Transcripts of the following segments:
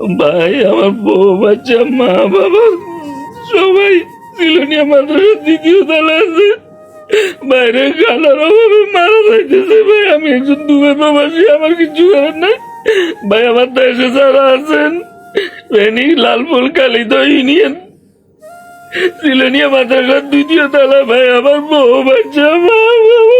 ভাই, আমার বউ বাচ্চা, মা বাবা সবাই সিলোনিয়া মাদ্রাসার দ্বিতীয় তলা আছে। বাইরে খানার অভাবে মারা যাইতেছে ভাই, আমি একজন দুবে প্রবাসী, আমার কিছু করার নাই। ভাই, আমার দেশে যারা আছেন, ফেনী লালপুর কালিদ ইউনিয়ন সিলোনিয়া মাদ্রাসার দ্বিতীয় তলা ভাই, আমার বউ বাচ্চা, মা বাবা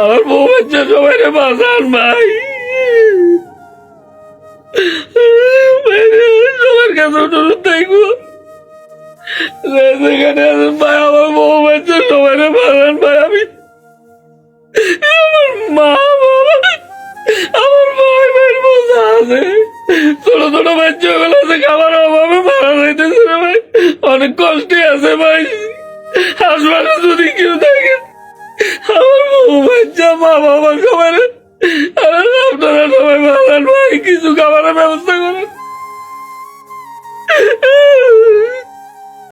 আমার বউ বাচ্চা সবাই রে বাঁচান ভাই সবার কাছে অনুরোধ থাকব সেখানে ভাই, আমার বউ বাচ্চা সবাই রে বাঁচান ভাই আমি আমার মা, বাবা, আমার ভাই ভাইয়ের বোঝা আছে। ছোট ছোট বাচ্চা গুলো আছে খাবার অভাবে মারা যাইতেছে ভাই, অনেক কষ্টে আছে ভাই। হাসপাতালে যদি বাচ্চা মা বাবা সবাই রে- আরে আপনারা সবাই ভালো ভাই কিছু খাবারের ব্যবস্থা করেন।